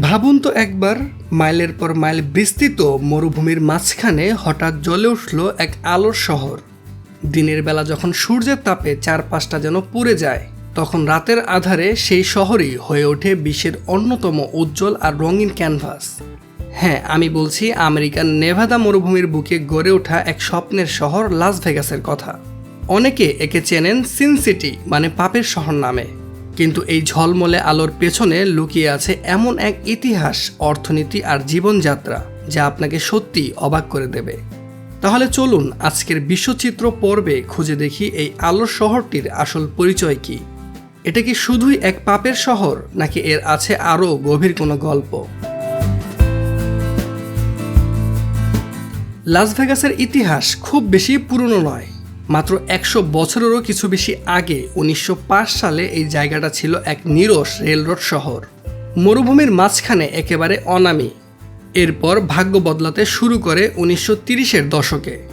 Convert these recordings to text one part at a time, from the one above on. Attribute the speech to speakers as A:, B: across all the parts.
A: ভাবুন তো একবার, মাইলের পর মাইল বিস্তৃত মরুভূমির মাঝখানে হঠাৎ জ্বলে উঠল এক আলোর শহর। দিনের বেলা যখন সূর্যের তাপে চারপাশটা যেন পুড়ে যায়, তখন রাতের আধারে সেই শহরই হয়ে ওঠে বিশ্বের অন্যতম উজ্জ্বল আর রঙিন ক্যানভাস। হ্যাঁ আমি বলছি আমেরিকার নেভাদা মরুভূমির বুকে গড়ে ওঠা এক স্বপ্নের শহর লাস ভেগাসের কথা। অনেকে একে চেনেন সিন সিটি মানে পাপের শহর নামে। কিন্তু এই ঝলমলে আলোর পেছনে লুকিয়ে আছে এমন এক ইতিহাস, অর্থনীতি আর জীবনযাত্রা যা আপনাকে সত্যি অবাক করে দেবে। তাহলে চলুন আজকের বিশ্বচিত্র পর্বে খুঁজে দেখি এই আলোর শহরটির আসল পরিচয় কি। এটা কি শুধুই এক পাপের শহর, নাকি এর আছে আরও গভীর কোনো গল্প? লাস ভেগাসের ইতিহাস খুব বেশি পুরনো নয় মাত্র একশো বছরেরও কিছু বেশি আগে, উনিশশো পাঁচ সালে এই জায়গাটা ছিল এক নিরস রেলরোড শহর। মরুভূমির মাঝখানে একেবারে অনামি। এরপর ভাগ্য বদলাতে শুরু করে উনিশশো তিরিশের দশকে।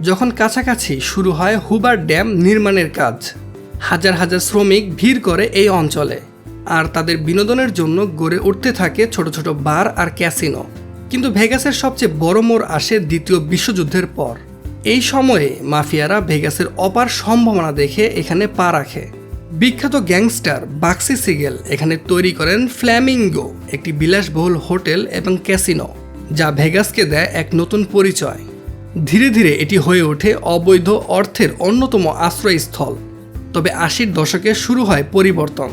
A: যখন কাছাকাছি শুরু হয় হুবার ড্যাম নির্মাণের কাজ। হাজার হাজার শ্রমিক ভিড় করে এই অঞ্চলে। আর তাদের বিনোদনের জন্য গড়ে উঠতে থাকে ছোট ছোট বার আর ক্যাসিনো। কিন্তু ভেগাসের সবচেয়ে বড় মোড় আসে দ্বিতীয় বিশ্বযুদ্ধের পর। এই সময়ে মাফিয়ারা ভেগাসের অপার সম্ভাবনা দেখে এখানে পা রাখে। বিখ্যাত গ্যাংস্টার বাক্সি সিগেল এখানে তৈরি করেন ফ্ল্যামিঙ্গো, একটি বিলাসবহুল হোটেল এবং ক্যাসিনো, যা ভেগাসকে দেয় এক নতুন পরিচয়। ধীরে ধীরে এটি হয়ে ওঠে অবৈধ অর্থের অন্যতম আশ্রয়স্থল। তবে আশির দশকে শুরু হয় পরিবর্তন।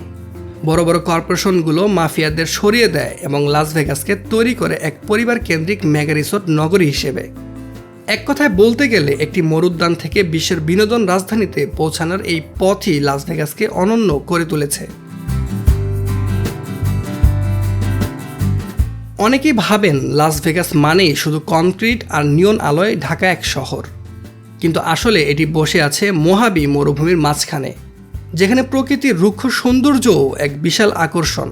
A: বড় বড় কর্পোরেশনগুলো মাফিয়াদের সরিয়ে দেয় এবং লাস ভেগাসকে তৈরি করে এক পরিবার কেন্দ্রিক মেগা রিসোর্ট নগরী হিসেবে। এক কথায় বলতে গেলে একটি মরুদ্যান থেকে বিশ্বের বিনোদন রাজধানীতে পৌঁছানোর এই পথই লাস ভেগাসকে অনন্য করে তুলেছে। অনেকেই ভাবেন লাস ভেগাস মানেই শুধু কনক্রিট আর নিয়ন আলোয় ঢাকা এক শহর। কিন্তু আসলে এটি বসে আছে মোহাবি মরুভূমির মাঝখানে, যেখানে প্রকৃতির রুক্ষ সৌন্দর্যও এক বিশাল আকর্ষণ।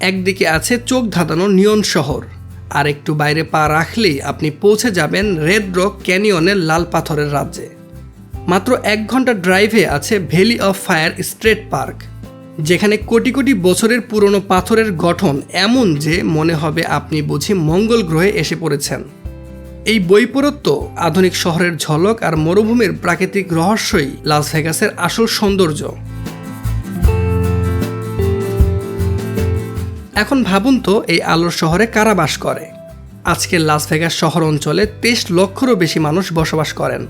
A: একদিকে আছে চোখ ধাঁধানো নিয়ন শহর। আর একটু বাইরে পা রাখলেই আপনি পৌঁছে যাবেন রেড রক ক্যানিয়নের লাল পাথরের রাজ্যে। মাত্র এক ঘণ্টা ড্রাইভে আছে valley of fire state park যেখানে কোটি কোটি বছরের পুরনো পাথরের গঠন এমন যে মনে হবে আপনি বুঝি মঙ্গল গ্রহে এসে পড়েছেন। এই বৈপরত্য আধুনিক শহরের ঝলক আর মরুভূমির প্রাকৃতিক রহস্যই লাস ভেগাসের আসল সৌন্দর্য। এখন ভাবুন তো, এই আলোর শহরে কারা বাস করে? আজকের লাস ভেগাস শহর অঞ্চলে তেইশ লক্ষেরও বেশি মানুষ বসবাস করেন।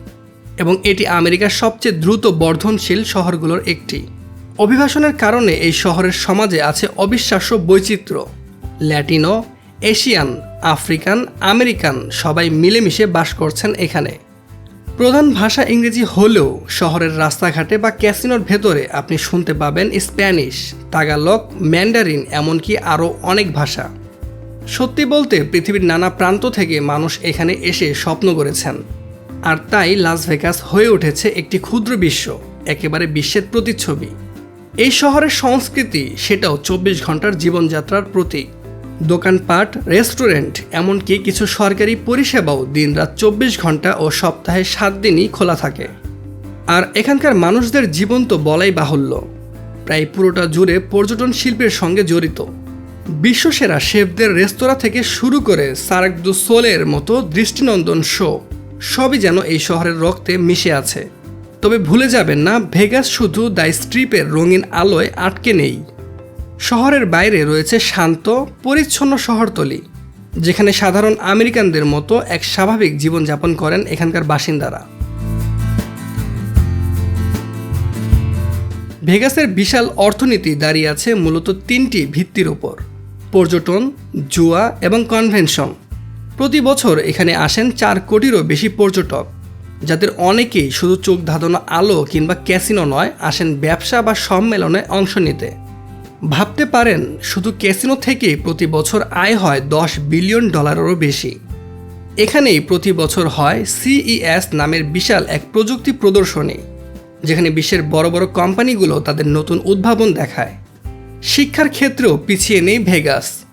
A: এবং এটি আমেরিকার সবচেয়ে দ্রুত বর্ধনশীল শহরগুলোর একটি। অভিবাসনের কারণে এই শহরের সমাজে আছে অবিশ্বাস্য বৈচিত্র্য। ল্যাটিনো এশিয়ান আফ্রিকান আমেরিকান সবাই মিলেমিশে বাস করছেন এখানে। প্রধান ভাষা ইংরেজি হলেও শহরের রাস্তাঘাটে বা ক্যাসিনোর ভেতরে আপনি শুনতে পাবেন স্প্যানিশ, তাগালক, ম্যান্ডারিন এমনকি আরও অনেক ভাষা। সত্যি বলতে, পৃথিবীর নানা প্রান্ত থেকে মানুষ এখানে এসে স্বপ্ন করেছেন। আর তাই লাস ভেগাস হয়ে উঠেছে একটি ক্ষুদ্র বিশ্ব, একেবারে বিশ্বের প্রতিচ্ছবি। এই শহরের সংস্কৃতি সেটাও চব্বিশ ঘণ্টার জীবনযাত্রার প্রতীক। দোকানপাট, রেস্টুরেন্ট, এমনকি কিছু সরকারি পরিষেবাও দিনরাত চব্বিশ ঘণ্টা ও সপ্তাহে সাত দিনই খোলা থাকে। আর এখানকার মানুষদের জীবন তো বলাই বাহুল্য। প্রায় পুরোটা জুড়ে পর্যটন শিল্পের সঙ্গে জড়িত। বিশ্বসেরা শেফদের রেস্তোরাঁ থেকে শুরু করে সার্ক দু সোলের মতো দৃষ্টিনন্দন শো, সবই যেন এই শহরের রক্তে মিশে আছে। তবে ভুলে যাবেন না, ভেগাস শুধু দ্য স্ট্রিপের রঙিন আলোয় আটকে নেই। শহরের বাইরে রয়েছে শান্ত, পরিচ্ছন্ন শহরতলি, যেখানে সাধারণ আমেরিকানদের মতো এক স্বাভাবিক জীবনযাপন করেন এখানকার বাসিন্দারা। ভেগাসের বিশাল অর্থনীতি দাঁড়িয়ে আছে মূলত তিনটি ভিত্তির ওপর পর্যটন, জুয়া এবং কনভেনশন। প্রতি বছর এখানে আসেন চার কোটিরও বেশি পর্যটক, যাদের অনেকেই শুধু চোখ ধাঁধানো আলো কিংবা ক্যাসিনো নয়, আসেন ব্যবসা বা সম্মেলনে অংশ নিতে। ভাবতে পারেন, শুধু ক্যাসিনো থেকে প্রতি বছর আয় হয় দশ বিলিয়ন ডলারেরও বেশি। এখানেই প্রতি বছর হয় সিইএস নামের বিশাল এক প্রযুক্তি প্রদর্শনী, যেখানে বিশ্বের বড় বড় কোম্পানিগুলো তাদের নতুন উদ্ভাবন দেখায়। শিক্ষার ক্ষেত্রেও পিছিয়ে নেই ভেগাস।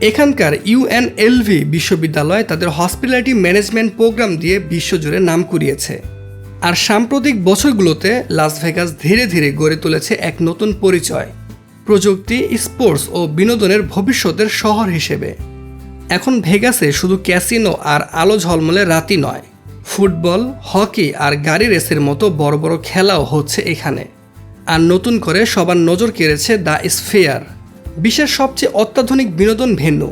A: এখানকার ইউএনএলভি বিশ্ববিদ্যালয় তাদের হসপিটালিটি ম্যানেজমেন্ট প্রোগ্রাম দিয়ে বিশ্বজুড়ে নাম কুড়িয়েছে। আর সাম্প্রতিক বছরগুলোতে লাস ভেগাস ধীরে ধীরে গড়ে তুলেছে এক নতুন পরিচয়। প্রযুক্তি, স্পোর্টস ও বিনোদনের ভবিষ্যতের শহর হিসেবে। এখন ভেগাসে শুধু ক্যাসিনো আর আলো ঝলমলে রাতি নয়। ফুটবল, হকি আর গাড়ি রেসের মতো বড় বড় খেলাও হচ্ছে এখানে। আর নতুন করে সবার নজর কেড়েছে দ্য স্ফেয়ার, বিশ্বের সবচেয়ে অত্যাধুনিক বিনোদন ভেন্যু।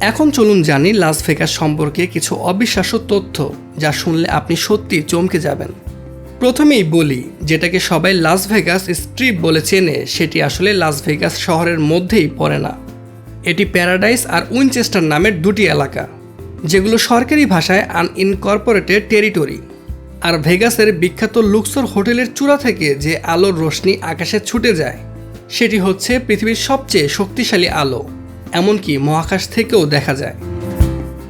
A: এখন চলুন জানি লাস ভেগাস সম্পর্কে কিছু অবিশ্বাস্য তথ্য, যা শুনলে আপনি সত্যি চমকে যাবেন। প্রথমেই বলি, যেটাকে সবাই লাস ভেগাস স্ট্রিপ বলে চেনে, সেটি আসলে লাস ভেগাস শহরের মধ্যেই পড়ে না। এটি প্যারাডাইস আর উইনচেস্টার নামের দুটি এলাকা, যেগুলো সরকারি ভাষায় আনইনকর্পোরেটেড টেরিটরি আর ভেগাসের বিখ্যাত লুক্সর হোটেলের চূড়া থেকে যে আলোর রোশনি আকাশে ছুটে যায়, সেটি হচ্ছে পৃথিবীর সবচেয়ে শক্তিশালী আলো, এমনকি মহাকাশ থেকেও দেখা যায়।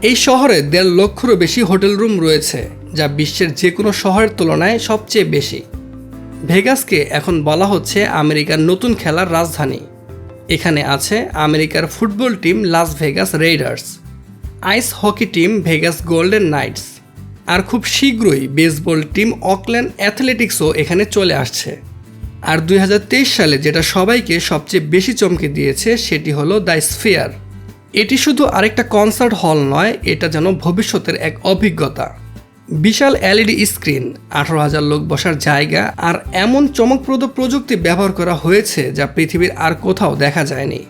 A: এই শহরে দেড় লক্ষেরও বেশি হোটেল রুম রয়েছে। যা বিশ্বের যে কোনো শহরের তুলনায় সবচেয়ে বেশি। ভেগাসকে এখন বলা হচ্ছে আমেরিকার নতুন খেলার রাজধানী। এখানে আছে আমেরিকার football team Las Vegas Raiders, ice hockey team Vegas Golden Knights, আর খুব শীঘ্রই বেসবল টিম অকল্যান্ড অ্যাথলেটিক্সও এখানে চলে আসছে। আর দুই হাজার তেইশ সালে যেটা সবাইকে সবচেয়ে বেশি চমকে দিয়েছে সেটি হলো দ্য স্ফিয়ার। এটি শুধু আরেকটা কনসার্ট হল নয়, এটা যেন ভবিষ্যতের এক অভিজ্ঞতা। বিশাল এলইডি স্ক্রিন, আঠারো হাজার লোক বসার জায়গা, আর এমন চমকপ্রদ প্রযুক্তি ব্যবহার করা হয়েছে যা পৃথিবীর আর কোথাও দেখা যায়নি।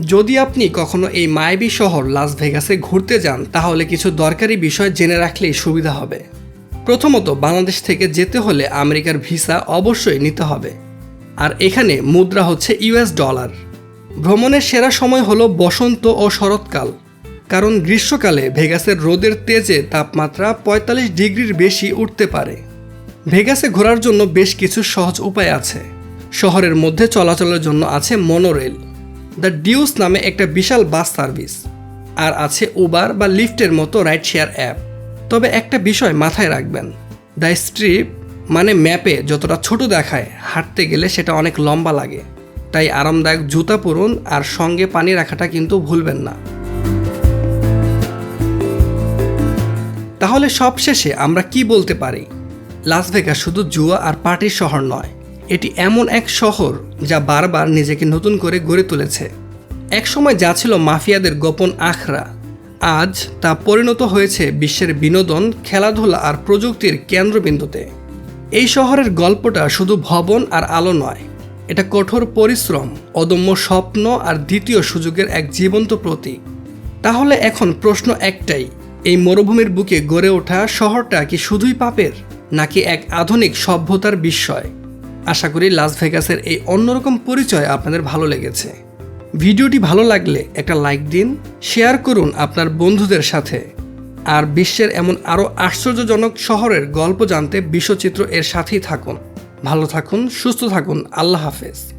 A: যদি আপনি কখনো এই মায়াবী শহর লাস ভেগাসে ঘুরতে যান, তাহলে কিছু দরকারি বিষয় জেনে রাখলেই সুবিধা হবে। প্রথমত, বাংলাদেশ থেকে যেতে হলে আমেরিকার ভিসা অবশ্যই নিতে হবে। আর এখানে মুদ্রা হচ্ছে ইউএস ডলার। ভ্রমণের সেরা সময় হলো বসন্ত ও শরৎকাল। কারণ গ্রীষ্মকালে ভেগাসের রোদের তেজে তাপমাত্রা পঁয়তাল্লিশ ডিগ্রির বেশি উঠতে পারে। ভেগাসে ঘোরার জন্য বেশ কিছু সহজ উপায় আছে। শহরের মধ্যে চলাচলের জন্য আছে মনোরেল দ্য ডিউস নামে একটা বিশাল বাস সার্ভিস, আর আছে উবার বা লিফটের মতো রাইড শেয়ার অ্যাপ। তবে একটা বিষয় মাথায় রাখবেন, দ্য স্ট্রিপ মানে ম্যাপে যতটা ছোট দেখায়, হাঁটতে গেলে সেটা অনেক লম্বা লাগে। তাই আরামদায়ক জুতা পরুন আর সঙ্গে পানি রাখাটা কিন্তু ভুলবেন না। তাহলে সবশেষে আমরা কি বলতে পারি? লাস ভেগাস শুধু জুয়া আর পার্টির শহর নয়, এটি এমন এক শহর যা বারবার নিজেকে নতুন করে গড়ে তুলেছে। একসময় যা ছিল মাফিয়াদের গোপন আখড়া, আজ তা পরিণত হয়েছে বিশ্বের বিনোদন, খেলাধুলা আর প্রযুক্তির কেন্দ্রবিন্দুতে। এই শহরের গল্পটা শুধু ভবন আর আলো নয়, এটা কঠোর পরিশ্রম, অদম্য স্বপ্ন আর দ্বিতীয় সুযোগের এক জীবন্ত প্রতীক। তাহলে এখন প্রশ্ন একটাই এই মরুভূমির বুকে গড়ে ওঠা শহরটা কি শুধুই পাপের, নাকি এক আধুনিক সভ্যতার বিস্ময়? আশা করি লাস ভেগাসের এই অন্যরকম পরিচয় আপনাদের ভালো লেগেছে। ভিডিওটি ভালো লাগলে একটা লাইক দিন, শেয়ার করুন আপনার বন্ধুদের সাথে। আর বিশ্বের এমন আরও আশ্চর্যজনক শহরের গল্প জানতে বিশ্বচিত্র এর সাথেই থাকুন। ভালো থাকুন, সুস্থ থাকুন, আল্লাহ হাফেজ।